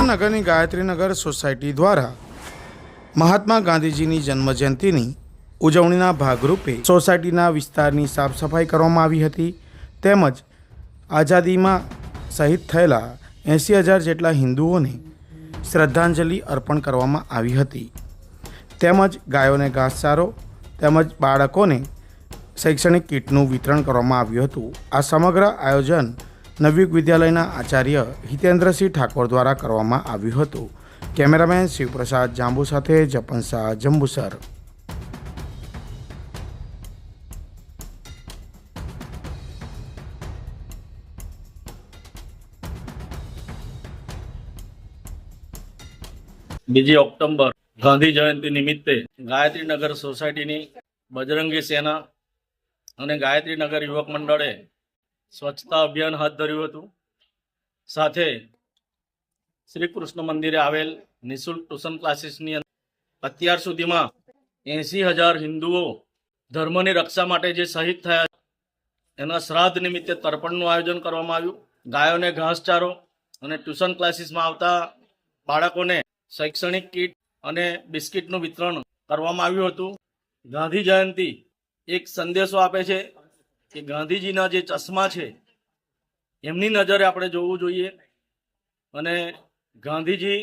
નગરની ગાયત્રીનગર સોસાયટી દ્વારા મહાત્મા ગાંધીજીની જન્મજયંતિની ઉજવણીના ભાગરૂપે સોસાયટીના વિસ્તારની સાફ સફાઈ કરવામાં આવી હતી. તેમજ આઝાદીમાં શહીદ થયેલા એંસી હજાર જેટલા હિન્દુઓને શ્રદ્ધાંજલિ અર્પણ કરવામાં આવી હતી. તેમજ ગાયોને ઘાસચારો, તેમજ બાળકોને શૈક્ષણિક કીટનું વિતરણ કરવામાં આવ્યું હતું. આ સમગ્ર આયોજન નવયુગ વિદ્યાલયના આચાર્ય હિતેન્દ્રસિંહ ઠાકોર દ્વારા કરવામાં આવ્યું હતું. કેમેરામેન શિવપ્રસાદ જાંબુ સાથે જપન જંબુસર. બીજી ઓક્ટોબર ગાંધી જયંતિ નિમિત્તે ગાયત્રીનગર સોસાયટીની બજરંગી સેના અને ગાયત્રીનગર યુવક મંડળે સ્વચ્છતા અભિયાન હાથ ધર્યું હતું. સાથે શ્રી કૃષ્ણ મંદિરે આવેલ નિઃશુલ્ક ટ્યુશન ક્લાસીસની અત્યાર સુધીમાં એંસી હજાર હિન્દુઓ ધર્મની રક્ષા માટે જે શહીદ થયા એના શ્રાદ્ધ નિમિત્તે તર્પણનું આયોજન કરવામાં આવ્યું. ગાયોને ઘાસચારો અને ટ્યુશન ક્લાસીસમાં આવતા બાળકોને શૈક્ષણિક કીટ અને બિસ્કિટનું વિતરણ કરવામાં આવ્યું હતું. ગાંધી જયંતિ એક સંદેશો આપે છે કે ગાંધીજીના જે ચશ્મા છે, એમની નજરે આપણે જોવું જોઈએ. અને ગાંધીજી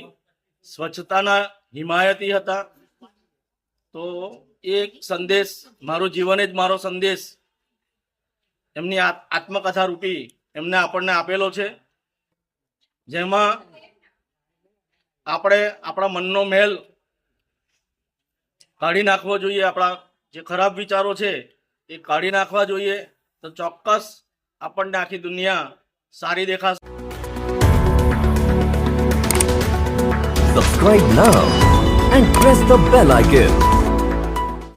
સ્વચ્છતાના હિમાયતી હતા. તો એક સંદેશ, મારું જીવન જ મારો સંદેશ. એમની આત્મકથા રૂપી એમને આપણને આપેલો છે. જેમાં આપણે આપણા મનનો મેલ કાઢી નાખવો જોઈએ. આપણા જે ખરાબ વિચારો છે, એ કાઢી નાખવા જોઈએ. તો ચોક્કસ આપણને આખી દુનિયા સારી દેખાશે Subscribe now and press the bell icon.